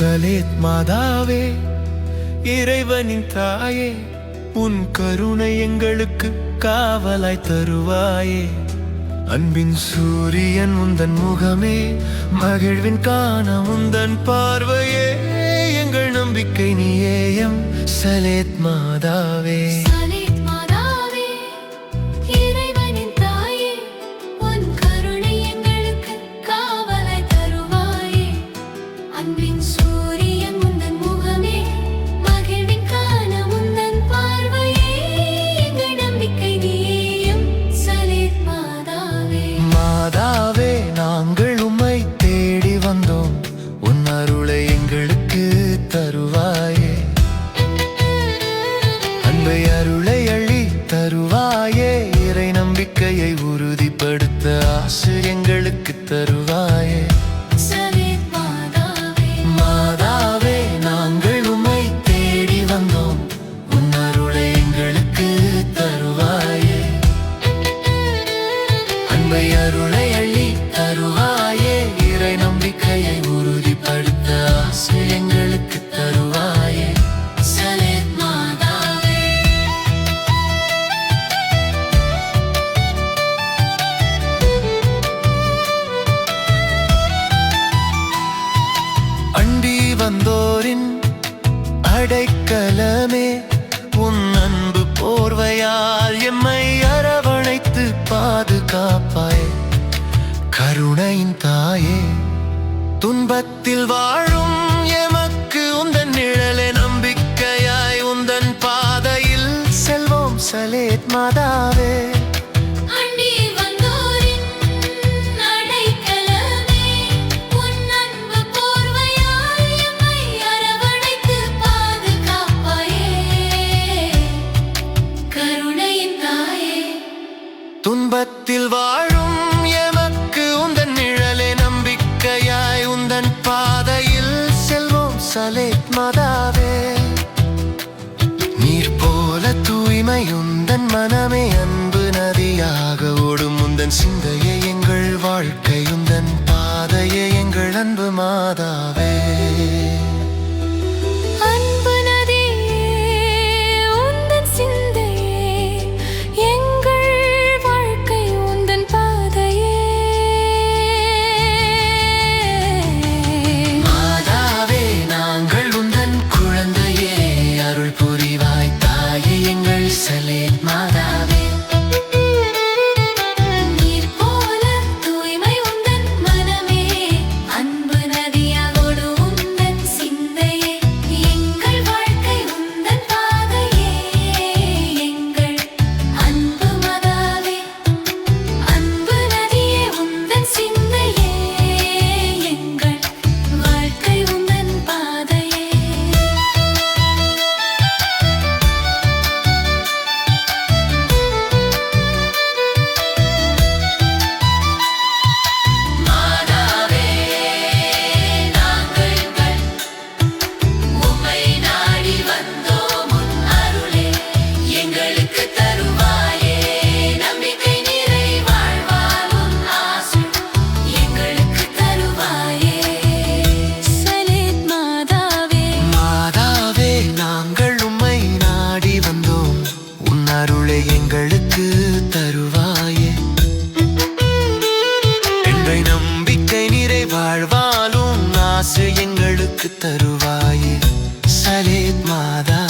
Salette மாதாவே இறைவனின் தாயே உன் கருணை எங்களுக்கு காவலாய் தருவாயே. அன்பின் சூரியன் உந்தன் முகமே மகிழ்வின் காண உந்தன் பார்வையே எங்கள் நம்பிக்கை நீயேயம் சலேத் மாதாவே. தருவாயே. இறை நம்பிக்கையை உறுதிப்படுத்த ஆசை எங்களுக்கு தருவாயே மாதாவே. மாதாவே நாங்கள் உம்மை தேடி வந்தோம். உன் அருளை எங்களுக்கு தருவாயே. அன்பை அருளை அள்ளி தருவாயே. இறை நம்பிக்கையை உறுதிப்படுத்த ஆசை எங்களுக்கு அடைக்கலமே உன் அன்பு போர்வையால் எம்மை அரவணைத்து பாதுகாப்பாய். கருணையின் தாயே துன்பத்தில் வாழும் எமக்கு உந்தன் நிழலே நம்பிக்கையாய் உந்தன் பாதையில் செல்வோம். சலேத் மாதாவே உண்மையுந்தன் மனமே அன்பு நதியாக ஓடும் உந்தன் சிந்தையே எங்கள் வாழ்க்கையுந்தன் பாதையே எங்கள் அன்பு மாதாவே. ஆசை எங்களுக்கு தருவாயே. சலேத் மாதா.